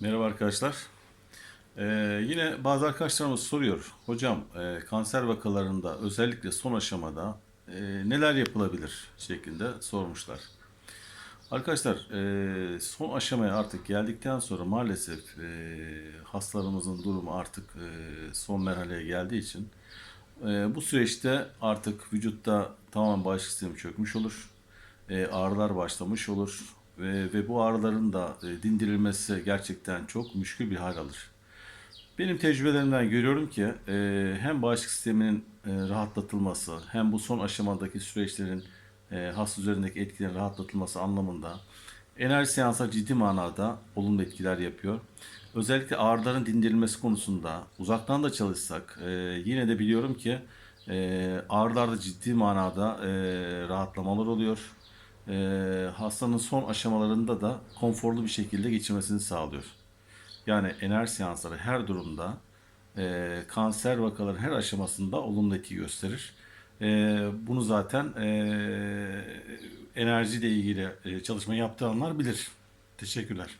Merhaba arkadaşlar. Ee, yine bazı arkadaşlarımız soruyor. Hocam e, kanser vakalarında özellikle son aşamada e, neler yapılabilir şeklinde sormuşlar. Arkadaşlar e, son aşamaya artık geldikten sonra maalesef e, hastalarımızın durumu artık e, son merhaleye geldiği için e, bu süreçte artık vücutta tamamen bağışıklık sistemi çökmüş olur. E, ağrılar başlamış olur ve, ve bu ağrıların da e, dindirilmesi gerçekten çok müşkül bir hal alır. Benim tecrübelerimden görüyorum ki e, hem bağışıklık sisteminin e, rahatlatılması hem bu son aşamadaki süreçlerin e, hasta üzerindeki etkilerin rahatlatılması anlamında enerji seanslar ciddi manada olumlu etkiler yapıyor. Özellikle ağrıların dindirilmesi konusunda uzaktan da çalışsak e, yine de biliyorum ki e, ağrılarda ciddi manada e, rahatlamalar oluyor. E, hastanın son aşamalarında da konforlu bir şekilde geçirmesini sağlıyor. Yani enerji seansları her durumda e, kanser vakaların her aşamasında olumlu etki gösterir. E, bunu zaten e, enerjiyle ilgili e, çalışma yaptıranlar bilir. Teşekkürler.